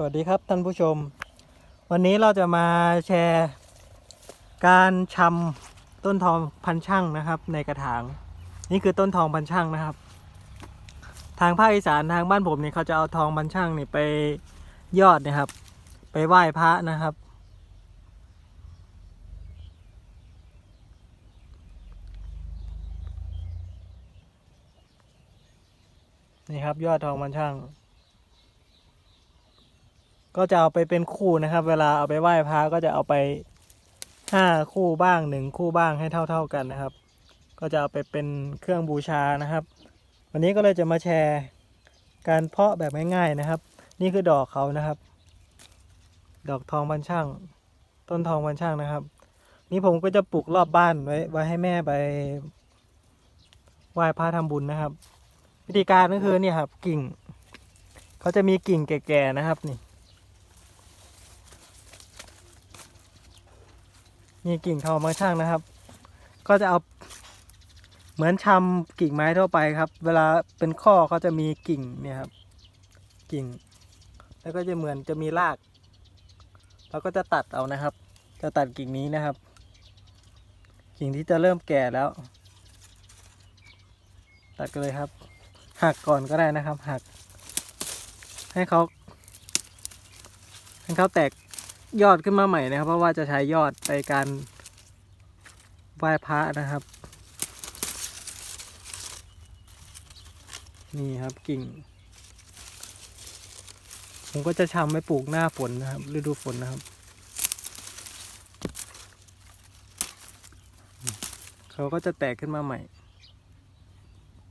สวัสดีครับท่านผู้ชม วันนี้เราจะมาแชร์ การชำต้นทองพันช่างนะครับ ในกระถาง นี่คือต้นทองพันช่างนะครับ ทางภาคอีสานทางบ้านผมเนี่ยเขาจะเอาทองพันช่างนี่ไปยอดนะครับ ไปไหว้พระนะครับ นี่ครับยอดทองพันช่าง ก็จะเอาไปเป็นคู่นะครับ เวลาเอาไปไหว้พระก็จะเอาไปห้าคู่บ้างหนึ่งคู่บ้างให้เท่า ๆกันนะครับ ก็จะเอาไปเป็นเครื่องบูชานะครับ วันนี้ก็เลยจะมาแชร์การเพาะแบบง่ายๆนะครับ นี่คือดอกเขานะครับ ดอกทองบันช่าง ต้นทองบันช่างนะครับ นี่ผมก็จะปลูกรอบบ้านไว้ไว้ให้แม่ไปไหว้พระทำบุญนะครับ วิธีการก็คือเนี่ยครับกิ่ง เขาจะมีกิ่งแก่ๆนะครับนี่ มีกิ่งทองบางช่างนะครับ ก็จะเอาเหมือนชำกิ่งไม้ทั่วไปครับ เวลาเป็นข้อเขาจะมีกิ่งเนี่ยครับ กิ่ง แล้วก็จะเหมือนจะมีรากเราก็จะตัดเอานะครับ จะตัดกิ่งนี้นะครับ กิ่งที่จะเริ่มแก่แล้ว ตัดกันเลยครับ หักก่อนก็ได้นะครับ หัก ให้เขาให้เขาแตก ยอดขึ้นมาใหม่นะครับ เพราะว่าจะใช้ยอดไปการไหว้พระนะครับ นี่ครับกิ่ง ผมก็จะชำไว้ปลูกหน้าฝนนะครับ ฤดูฝนนะครับ เขาก็จะแตกขึ้นมาใหม่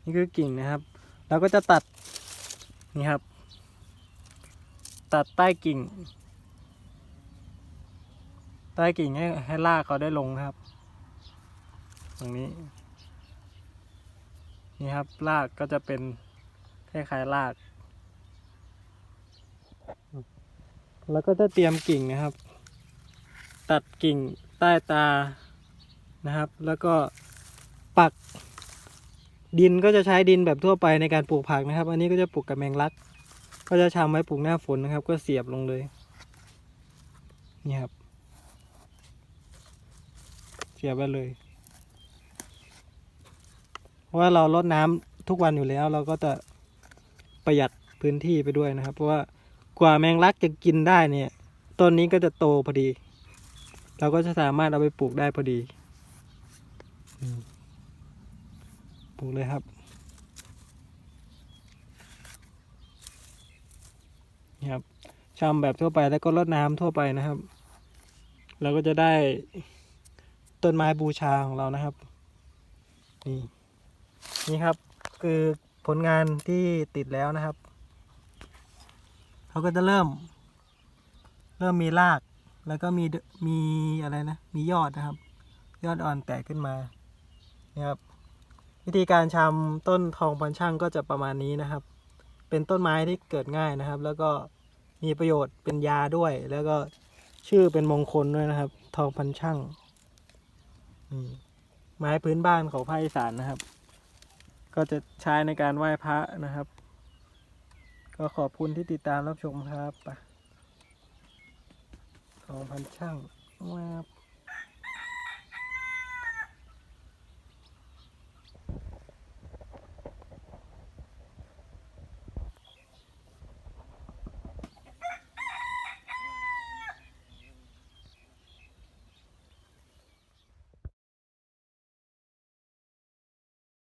นี่คือกิ่งนะครับ เราก็จะตัด นี่ครับ ตัดใต้กิ่ง ใต้กิ่งให้ให้รากเขาได้ลงครับ ตรงนี้ นี่ครับรากก็จะเป็นคล้ายๆราก แล้วก็จะเตรียมกิ่งนะครับ ตัดกิ่งใต้ตานะครับ แล้วก็ปักดินก็จะใช้ดินแบบทั่วไปในการปลูกผักนะครับ อันนี้ก็จะปลูกกับแมงลัก ก็จะชำไว้ปลูกหน้าฝนนะครับ ก็เสียบลงเลย นี่ครับ เสียบไปเลย เพราะว่าเราลดน้ำทุกวันอยู่แล้ว เราก็จะประหยัดพื้นที่ไปด้วยนะครับ เพราะว่ากว่าแมงลักจะกินได้เนี่ยต้นนี้ก็จะโตพอดี เราก็จะสามารถเอาไปปลูกได้พอดีปลูกเลยครับนี่ครับชำแบบทั่วไปแล้วก็รดน้ำทั่วไปนะครับ เราก็จะได้ ต้นไม้บูชาของเรานะครับ นี่นี่ครับ คือผลงานที่ติดแล้วนะครับเขาก็จะเริ่ม เริ่มมีราก แล้วก็มีมีอะไรนะมียอดนะครับ ยอดอ่อนแตกขึ้นมานี่ครับวิธีการชำต้นทองพันช่างก็จะประมาณนี้นะครับ เป็นต้นไม้ที่เกิดง่ายนะครับ แล้วก็มีประโยชน์เป็นยาด้วย แล้วก็ชื่อเป็นมงคลด้วยนะครับ ทองพันช่าง ไม้พื้นบ้านของภาคอีสานนะครับ ก็จะใช้ในการไหว้พระนะครับ ก็ขอบคุณที่ติดตามรับชมครับสองพันช่างแวบ